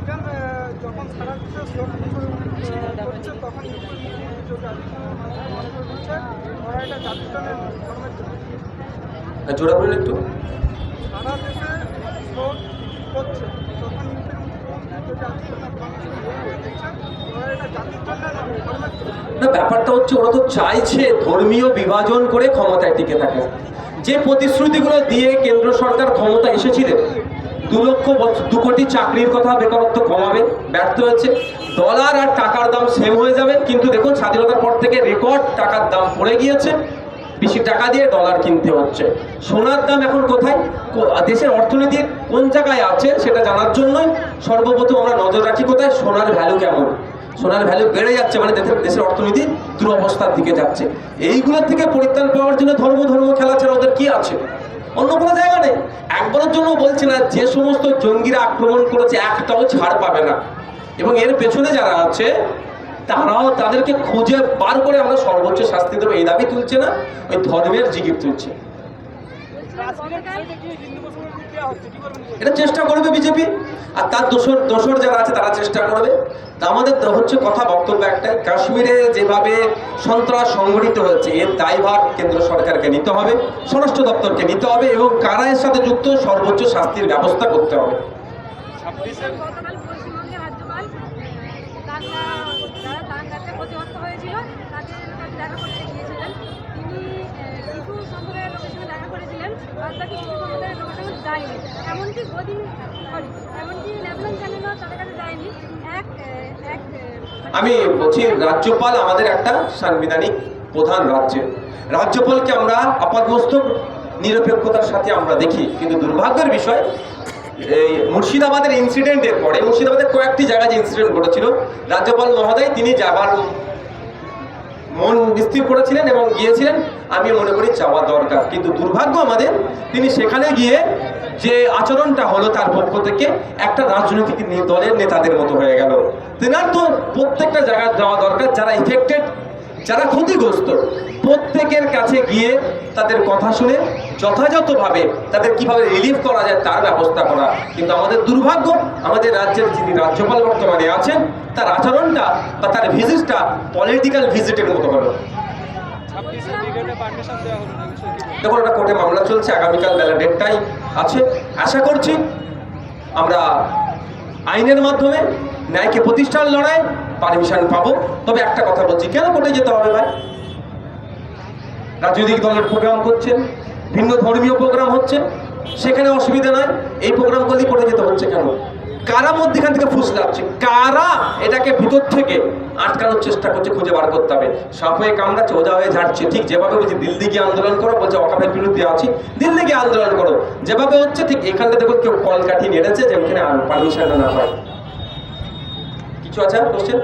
ভাইজান যখন সারা করছে তখন ধর্মের জন্য। জোড়া বলুন একটু। সারা দেশে করছে তখন না ব্যাপারটা হচ্ছে ওরা তো চাইছে ধর্মীয় বিভাজন করে ক্ষমতায় টিকে থাকে যে প্রতিশ্রুতিগুলো দিয়ে কেন্দ্র সরকার ক্ষমতা এসেছিলেন দু লক্ষ দু কোটি চাকরির কথা বেকারত্ব কমাবে, ব্যর্থ হয়েছে। ডলার আর টাকার দাম সেম হয়ে যাবে, কিন্তু দেখুন, স্বাধীনতার পর থেকে রেকর্ড টাকার দাম পড়ে গিয়েছে। বেশি টাকা দিয়ে ডলার কিনতে হচ্ছে। সোনার দাম এখন কোথায়? দেশের অর্থনীতির কোন জায়গায় আছে সেটা জানার জন্যই সর্বপ্রথম আমরা নজর রাখি কোথায়? সোনার ভ্যালু কেমন? সোনার ভ্যালু বেড়ে যাচ্ছে মানে দেশের অর্থনীতি দুরবস্থার দিকে যাচ্ছে। এইগুলোর থেকে পরিত্রাণ পাওয়ার জন্য ধর্ম ধর্ম খেলা ছাড়া ওদের কি আছে? অন্য কোনো জায়গা নেই। একবারের জন্য বলছি না, যে সমস্ত জঙ্গিরা আক্রমণ করেছে একটাও ছাড় পাবে না। এবং এর পেছনে যারা আছে, তারাও তাদেরকে খুঁজে বার করে আমরা সর্বোচ্চ শাস্তি দেবো। এই দাবি তুলছে না, ওই ধর্মের জিগির তুলছে। এটা চেষ্টা করবে বিজেপি, আর তার দোসর দোসর যারা আছে তারা চেষ্টা করবে। তা আমাদের হচ্ছে কথা বক্তব্য একটাই, কাশ্মীরে যেভাবে সন্ত্রাস সংগঠিত হয়েছে, এর দায়ভার কেন্দ্র সরকারকে নিতে হবে, স্বরাষ্ট্র দপ্তরকে নিতে হবে, এবং কারা এর সাথে যুক্ত, সর্বোচ্চ শাস্তির ব্যবস্থা করতে হবে। গতকাল পশ্চিমবঙ্গের রাজ্যপাল দাঙ্গা যারা দাঙ্গাতে প্রতিহত হয়েছিল তাদের কাছে দেখা করতে গিয়েছিলেন তিনি আহ, কিছু সম্প্রদায়ের লোকের সঙ্গে দেখা সম্প্রদায়ের লোকের সঙ্গে এমনকি গদিন সরি এমনকি লেবনন চ্যানেলও তাদের কাছে যায়নি এক এক আমি বলছি, রাজ্যপাল আমাদের একটা সাংবিধানিক প্রধান রাজ্যে। রাজ্যপালকে আমরা আপাতমস্তক নিরপেক্ষতার সাথে আমরা দেখি, কিন্তু দুর্ভাগ্যের বিষয়, এই মুর্শিদাবাদের ইনসিডেন্টের পরে, মুর্শিদাবাদের কয়েকটি জায়গায় যে ইনসিডেন্ট ঘটেছিল, রাজ্যপাল মহোদয়, তিনি যাবার স্থির করেছিলেন এবং গিয়েছিলেন, আমি মনে করি যাওয়া দরকার। কিন্তু দুর্ভাগ্য আমাদের, তিনি সেখানে গিয়ে যে আচরণটা হলো তার পক্ষ থেকে, একটা রাজনৈতিক দলের নেতাদের মতো হয়ে গেল। তেনার তো প্রত্যেকটা জায়গায় যাওয়া দরকার, যারা ইফেক্টেড যারা ক্ষতিগ্রস্ত, প্রত্যেকের কাছে গিয়ে তাদের কথা শুনে যথাযথভাবে তাদের কীভাবে রিলিফ করা যায় তার ব্যবস্থা করা। কিন্তু আমাদের দুর্ভাগ্য, আমাদের রাজ্যের যিনি রাজ্যপাল বর্তমানে আছেন, তার আচরণটা বা তার ভিজিটটা পলিটিক্যাল ভিজিটের মতো হলো। দেখুন ওটা কোর্টে মামলা চলছে, আগামীকাল বেলা দেড়টাই আছে। আশা করছি আমরা আইনের মাধ্যমে ন্যায়কে প্রতিষ্ঠান লড়াই পারমিশন পাবো। তবে একটা কথা বলছি, কেন কোর্টে যেতে হবে ভাই? রাজনৈতিক দলের প্রোগ্রাম করছেন, ভিন্ন ধর্মীয় প্রোগ্রাম হচ্ছে, সেখানে অসুবিধা নয় এই প্রোগ্রামগুলি করে যেতে হচ্ছে কেন? কারা মধ্যেখান থেকে ফুসলাচ্ছে কারা এটাকে ভিতর থেকে আটকানোর চেষ্টা করছে খুঁজে বার করতে হবে? সাপ হয়ে কামড়াচ্ছে, ওজা হয়ে ঝাড়ছে। ঠিক যেভাবে বলছি, দিল্লি গিয়ে আন্দোলন করো, বলছে অকাপের বিরুদ্ধে আছি। দিল্লি গিয়ে আন্দোলন করো। যেভাবে হচ্ছে, ঠিক এখানটা দেখো কেউ কলকাঠি নেড়েছে যে ওখানে পারমিশন না হয় কিছু আছে? কোশ্চেন